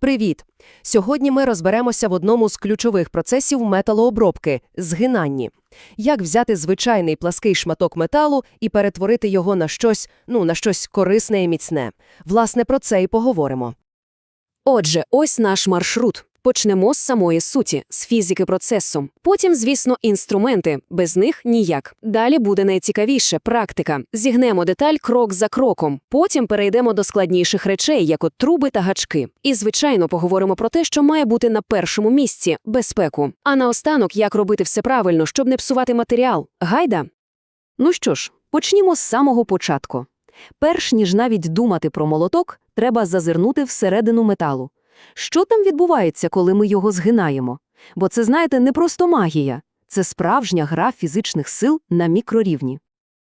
Привіт! Сьогодні ми розберемося в одному з ключових процесів металообробки – згинанні. Як взяти звичайний плаский шматок металу і перетворити його на щось, ну, на щось корисне і міцне. Власне, про це і поговоримо. Отже, ось наш маршрут. Почнемо з самої суті, з фізики процесу. Потім, звісно, інструменти. Без них ніяк. Далі буде найцікавіше – практика. Зігнемо деталь крок за кроком. Потім перейдемо до складніших речей, як от труби та гачки. І, звичайно, поговоримо про те, що має бути на першому місці – безпеку. А наостанок, як робити все правильно, щоб не псувати матеріал. Гайда? Ну що ж, почнімо з самого початку. Перш ніж навіть думати про молоток, треба зазирнути всередину металу. Що там відбувається, коли ми його згинаємо? Бо це, знаєте, не просто магія. Це справжня гра фізичних сил на мікрорівні.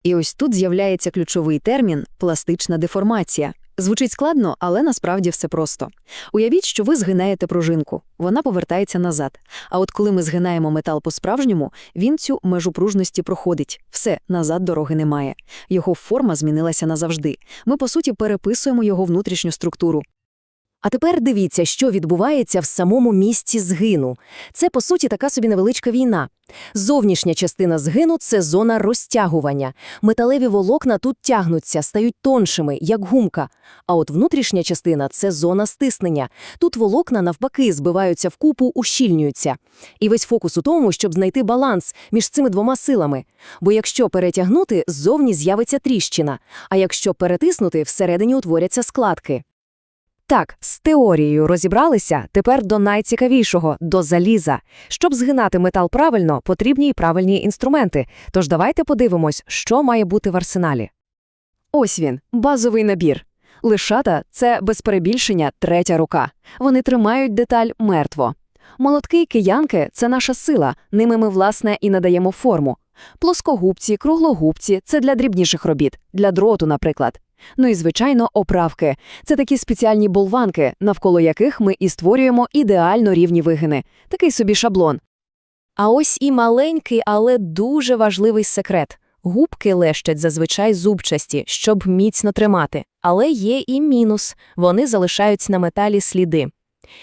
І ось тут з'являється ключовий термін пластична деформація. Звучить складно, але насправді все просто. Уявіть, що ви згинаєте пружинку, вона повертається назад. А от коли ми згинаємо метал по-справжньому, він цю межу пружності проходить. Все, назад дороги немає. Його форма змінилася назавжди. Ми, по суті, переписуємо його внутрішню структуру. А тепер дивіться, що відбувається в самому місці згину. Це, по суті, така собі невеличка війна. Зовнішня частина згину – це зона розтягування. Металеві волокна тут тягнуться, стають тоншими, як гумка. А от внутрішня частина – це зона стиснення. Тут волокна, навпаки, збиваються вкупу, ущільнюються. І весь фокус у тому, щоб знайти баланс між цими двома силами. Бо якщо перетягнути, ззовні з'явиться тріщина, а якщо перетиснути, всередині утворяться складки. Так, з теорією розібралися, тепер до найцікавішого – до заліза. Щоб згинати метал правильно, потрібні й правильні інструменти. Тож давайте подивимось, що має бути в арсеналі. Ось він, базовий набір. Лишата – це, без перебільшення, третя рука. Вони тримають деталь мертво. Молотки й киянки – це наша сила, ними ми, власне, і надаємо форму. Плоскогубці, круглогубці – це для дрібніших робіт, для дроту, наприклад. Ну і, звичайно, оправки. Це такі спеціальні болванки, навколо яких ми і створюємо ідеально рівні вигини. Такий собі шаблон. А ось і маленький, але дуже важливий секрет. Губки лещать зазвичай зубчасті, щоб міцно тримати. Але є і мінус – вони залишають на металі сліди.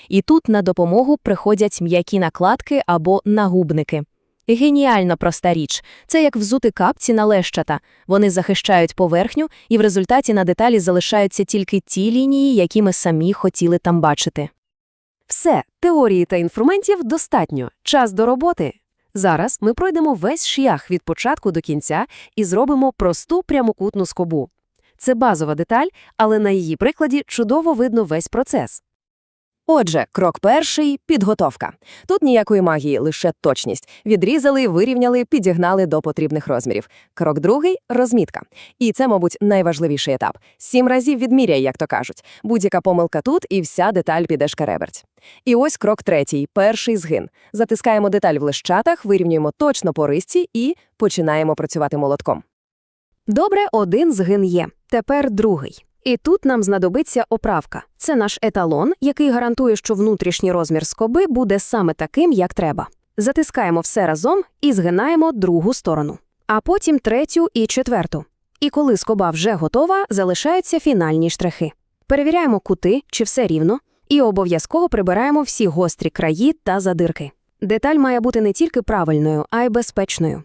І тут на допомогу приходять м'які накладки або нагубники. Геніально проста річ. Це як взути капці на лещата. Вони захищають поверхню, і в результаті на деталі залишаються тільки ті лінії, які ми самі хотіли там бачити. Все, теорії та інструментів достатньо. Час до роботи. Зараз ми пройдемо весь шлях від початку до кінця і зробимо просту прямокутну скобу. Це базова деталь, але на її прикладі чудово видно весь процес. Отже, крок перший – підготовка. Тут ніякої магії, лише точність. Відрізали, вирівняли, підігнали до потрібних розмірів. Крок другий – розмітка. І це, мабуть, найважливіший етап. Сім разів відміряй, як то кажуть. Будь-яка помилка тут, і вся деталь піде шкереберть. І ось крок третій – перший згин. Затискаємо деталь в лищатах, вирівнюємо точно по рисці і починаємо працювати молотком. Добре, один згин є. Тепер другий. І тут нам знадобиться оправка. Це наш еталон, який гарантує, що внутрішній розмір скоби буде саме таким, як треба. Затискаємо все разом і згинаємо другу сторону, а потім третю і четверту. І коли скоба вже готова, залишаються фінальні штрихи. Перевіряємо кути, чи все рівно, і обов'язково прибираємо всі гострі краї та задирки. Деталь має бути не тільки правильною, а й безпечною.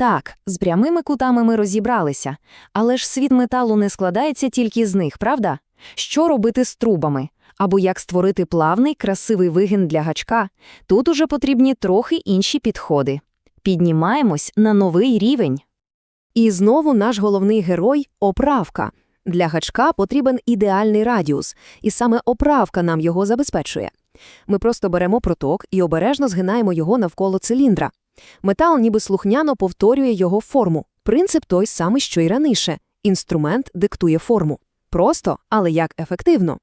Так, з прямими кутами ми розібралися, але ж світ металу не складається тільки з них, правда? Що робити з трубами? Або як створити плавний, красивий вигін для гачка? Тут уже потрібні трохи інші підходи. Піднімаємось на новий рівень. І знову наш головний герой – оправка. Для гачка потрібен ідеальний радіус, і саме оправка нам його забезпечує. Ми просто беремо проток і обережно згинаємо його навколо циліндра. Метал ніби слухняно повторює його форму. Принцип той самий, що й раніше. Інструмент диктує форму. Просто, але як ефективно.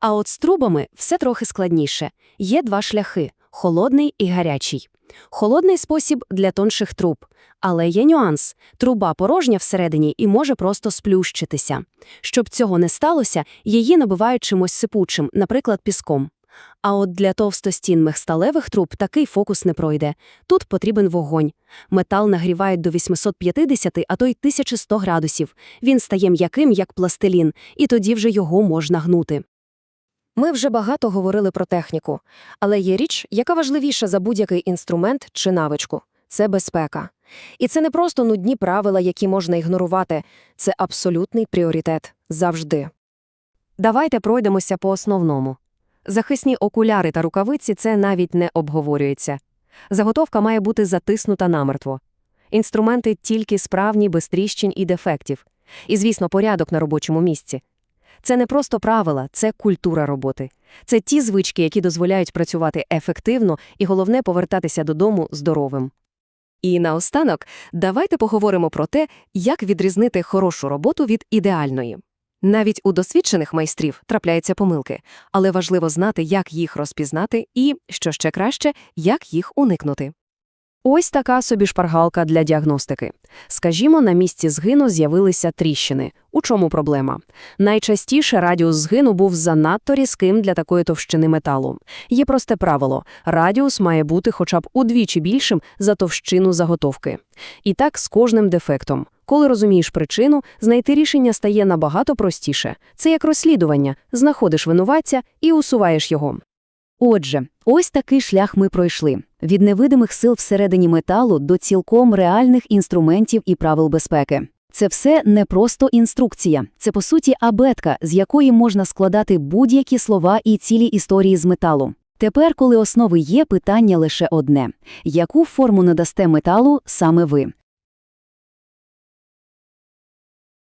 А от з трубами все трохи складніше. Є два шляхи – холодний і гарячий. Холодний спосіб для тонших труб. Але є нюанс. Труба порожня всередині і може просто сплющитися. Щоб цього не сталося, її набивають чимось сипучим, наприклад, піском. А от для товстостінних сталевих труб такий фокус не пройде. Тут потрібен вогонь. Метал нагрівають до 850, а то й 1100 градусів. Він стає м'яким, як пластилін, і тоді вже його можна гнути. Ми вже багато говорили про техніку, але є річ, яка важливіша за будь-який інструмент чи навичку – це безпека. І це не просто нудні правила, які можна ігнорувати, це абсолютний пріоритет завжди. Давайте пройдемося по основному. Захисні окуляри та рукавиці – це навіть не обговорюється. Заготовка має бути затиснута намертво. Інструменти тільки справні, без тріщин і дефектів. І, звісно, порядок на робочому місці. Це не просто правила, це культура роботи. Це ті звички, які дозволяють працювати ефективно і, головне, повертатися додому здоровим. І наостанок, давайте поговоримо про те, як відрізнити хорошу роботу від ідеальної. Навіть у досвідчених майстрів трапляються помилки, але важливо знати, як їх розпізнати і, що ще краще, як їх уникнути. Ось така собі шпаргалка для діагностики. Скажімо, на місці згину з'явилися тріщини. У чому проблема? Найчастіше радіус згину був занадто різким для такої товщини металу. Є просте правило – радіус має бути хоча б удвічі більшим за товщину заготовки. І так з кожним дефектом. Коли розумієш причину, знайти рішення стає набагато простіше. Це як розслідування – знаходиш винуватця і усуваєш його. Отже, ось такий шлях ми пройшли. Від невидимих сил всередині металу до цілком реальних інструментів і правил безпеки. Це все не просто інструкція. Це, по суті, абетка, з якої можна складати будь-які слова і цілі історії з металу. Тепер, коли основи є, питання лише одне. Яку форму надасте металу саме ви?